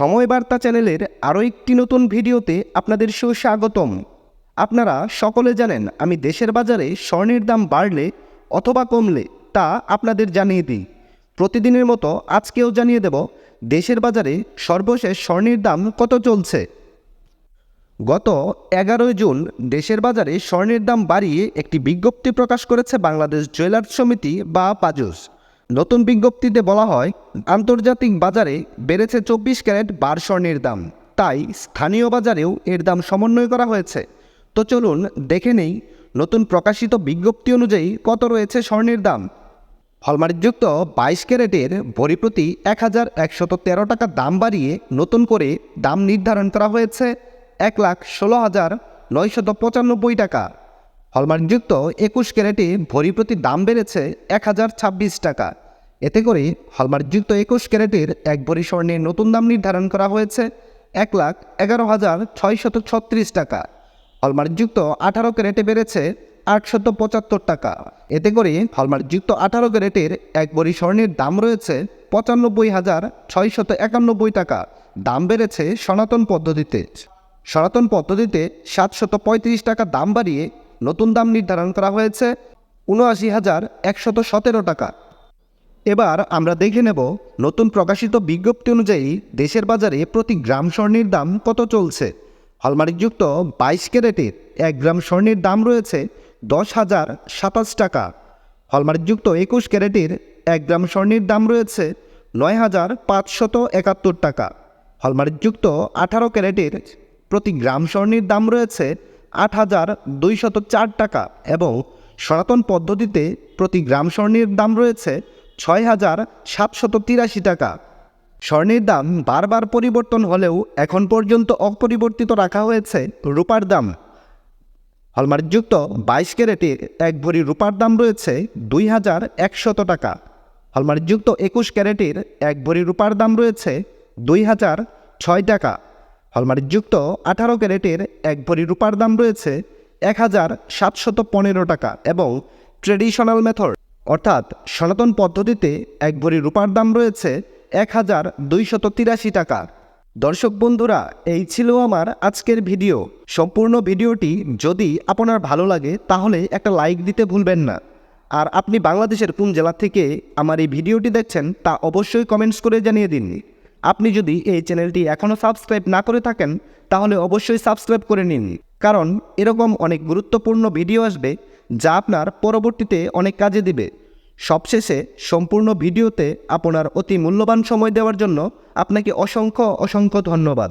সময় বার্তা চ্যানেলের আরও একটি নতুন ভিডিওতে আপনাদের সুস্বাগতম। আপনারা সকলে জানেন আমি দেশের বাজারে স্বর্ণের দাম বাড়লে অথবা কমলে তা আপনাদের জানিয়ে দিই। প্রতিদিনের মতো আজকেও জানিয়ে দেব দেশের বাজারে সর্বশেষ স্বর্ণের দাম কত চলছে। গত এগারোই জুন দেশের বাজারে স্বর্ণের দাম বাড়িয়ে একটি বিজ্ঞপ্তি প্রকাশ করেছে বাংলাদেশ জুয়েলার্স সমিতি বা পাজুস। নতুন বিজ্ঞপ্তিতে বলা হয়, আন্তর্জাতিক বাজারে বেড়েছে চব্বিশ ক্যারেট বার স্বর্ণের দাম। তাই স্থানীয় বাজারেও এর দাম সমন্বয় করা হয়েছে। তো চলুন দেখে নেই নতুন প্রকাশিত বিজ্ঞপ্তি অনুযায়ী কত রয়েছে স্বর্ণের দাম। হলমার্কযুক্ত বাইশ ক্যারেটের ভরি প্রতি এক হাজার একশত তেরো টাকা দাম বাড়িয়ে নতুন করে দাম নির্ধারণ করা হয়েছে এক লাখ ষোলো হাজার নয়শত পঁচানব্বই টাকা। হলমার্কযুক্ত একুশ ক্যারেটে ভরি প্রতি দাম বেড়েছে এক হাজার ছাব্বিশ টাকা। এতে করে হলমার্কযুক্ত একুশ ক্যারেটের এক ভরি স্বর্ণের নতুন দাম নির্ধারণ করা হয়েছে এক লাখ এগারো হাজার ছয়শত ছত্রিশ টাকা। হলমার্কযুক্ত আঠারো ক্যারেটে বেড়েছে আটশত পঁচাত্তর টাকা। এতে করে হলমার্কযুক্ত আঠারো ক্যারেটের এক বড়ি স্বর্ণের দাম রয়েছে পঁচানব্বই হাজার ছয়শত একানব্বই টাকা। দাম বেড়েছে সনাতন পদ্ধতিতে। সনাতন পদ্ধতিতে সাতশত পঁয়ত্রিশ টাকা দাম বাড়িয়ে নতুন দাম নির্ধারণ করা হয়েছে উনআশি হাজার একশত সতেরো টাকা। এবার আমরা দেখে নেব নতুন প্রকাশিত বিজ্ঞপ্তি অনুযায়ী দেশের বাজারে প্রতি গ্রাম স্বর্ণের দাম কত চলছে। হলমার্কযুক্ত বাইশ ক্যারেটের এক গ্রাম স্বর্ণের দাম রয়েছে দশ হাজার সাতাশ টাকা। হলমার্কযুক্ত একুশ ক্যারেটের এক গ্রাম স্বর্ণের দাম রয়েছে নয় হাজার পাঁচশত একাত্তর টাকা। হলমার্কযুক্ত আঠারো ক্যারেটের প্রতি গ্রাম স্বর্ণের দাম রয়েছে আট হাজার দুইশত চার টাকা এবং সনাতন পদ্ধতিতে প্রতি গ্রাম স্বর্ণের দাম রয়েছে ছয় হাজার সাতশত তিরাশি টাকা। স্বর্ণের দাম বারবার পরিবর্তন হলেও এখন পর্যন্ত অপরিবর্তিত রাখা হয়েছে রূপার দাম। হলমার্কযুক্ত বাইশ ক্যারেটের এক ভরি রূপার দাম রয়েছে দুই হাজার একশত টাকা। হলমার্কযুক্ত একুশ ক্যারেটের এক ভরি রূপার দাম রয়েছে দুই হাজার ছয় টাকা। হলমার্কযুক্ত আঠারো ক্যারেটের এক ভরি রূপার দাম রয়েছে এক হাজার সাতশত পনেরো টাকা এবং ট্রেডিশনাল মেথড। অর্থাৎ সনাতন পদ্ধতিতে এক ভরি রূপার দাম রয়েছে এক হাজার দুইশত তিরাশি টাকা। দর্শক বন্ধুরা, এই ছিল আমার আজকের ভিডিও। সম্পূর্ণ ভিডিওটি যদি আপনার ভালো লাগে, তাহলে একটা লাইক দিতে ভুলবেন না। আর আপনি বাংলাদেশের কোন জেলা থেকে আমার এই ভিডিওটি দেখছেন, তা অবশ্যই কমেন্টস করে জানিয়ে দিন। আপনি যদি এই চ্যানেলটি এখনও সাবস্ক্রাইব না করে থাকেন, তাহলে অবশ্যই সাবস্ক্রাইব করে নিন। কারণ এরকম অনেক গুরুত্বপূর্ণ ভিডিও আসবে, যা আপনার পরবর্তীতে অনেক কাজে দিবে। সবশেষে সম্পূর্ণ ভিডিওতে আপনার অতি মূল্যবান সময় দেওয়ার জন্য আপনাকে অসংখ্য অসংখ্য ধন্যবাদ।